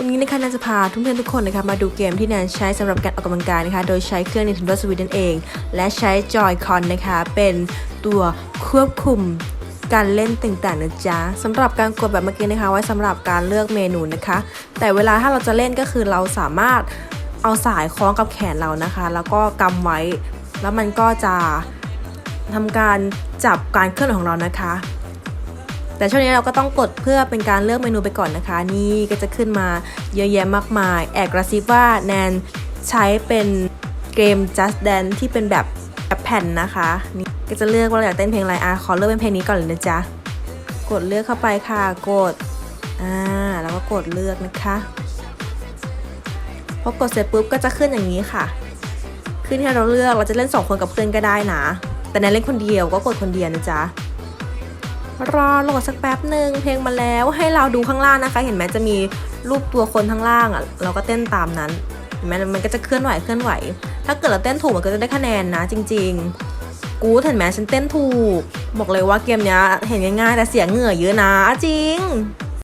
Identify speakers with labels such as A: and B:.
A: วันนี้นะคะแนนจะพาทุกเพื่อนทุกคนนะคะมาดูเกมที่แนนใช้สำหรับการออกกำลังกายนะคะ โดยใช้เครื่อง Nintendo Switch นั่นเอง และใช้ Joy-Con นะคะ เป็นตัวควบคุมการเล่นต่างๆนะจ๊ะสำหรับการกดแบบเมื่อกี้นะคะ ไว้สำหรับการเลือกเมนูนะคะ แต่เวลาถ้าเราจะเล่นก็คือเราสามารถเอาสายคล้องกับแขนเรานะคะ แล้วก็กำไว้ แล้วมันก็จะทำการจับการเคลื่อนของเรานะคะ แต่ช่วงนี้เราก็ต้องกดเพื่อเป็นการเลือกเมนูไปก่อนนะคะ นี่ก็จะขึ้นมาเยอะแยะมากมาย แอบกระซิบว่าแนนใช้เป็นเกม Just Dance ที่เป็นแบบแบบแผ่นนะคะนี่ก็จะเลือกว่าเราอยากเต้นเพลงอะไรอะขอเลือกเป็นเพลงนี้ก่อนเลยนะจ๊ะกดเลือกเข้าไปค่ะกดอ่าแล้วก็กดเลือกนะคะพอกดเสร็จปุ๊บก็จะขึ้นอย่างนี้ค่ะ ขึ้นให้เราเลือกเราจะเล่นสองคนกับเพื่อนก็ได้นะ แต่แนนเล่นคนเดียวก็กดคนเดียวนะจ๊ะ รอโหลดสักแป๊บหนึ่งเพลงมาแล้วให้เราดูข้างล่างนะคะ เห็นไหมจะมีรูปตัวคนข้างล่างอะเราก็เต้นตามนั้นเห็นไหมมันก็จะเคลื่อนไหวเคลื่อนไหว ถ้าเกิดเราเต้นถูกมันก็จะได้คะแนนนะ จริง ๆ กูเห็นไหมฉันเต้นถูก บอกเลยว่าเกมเนี้ยเห็นง่ายๆแต่เสียเหงื่อเยอะนะจริง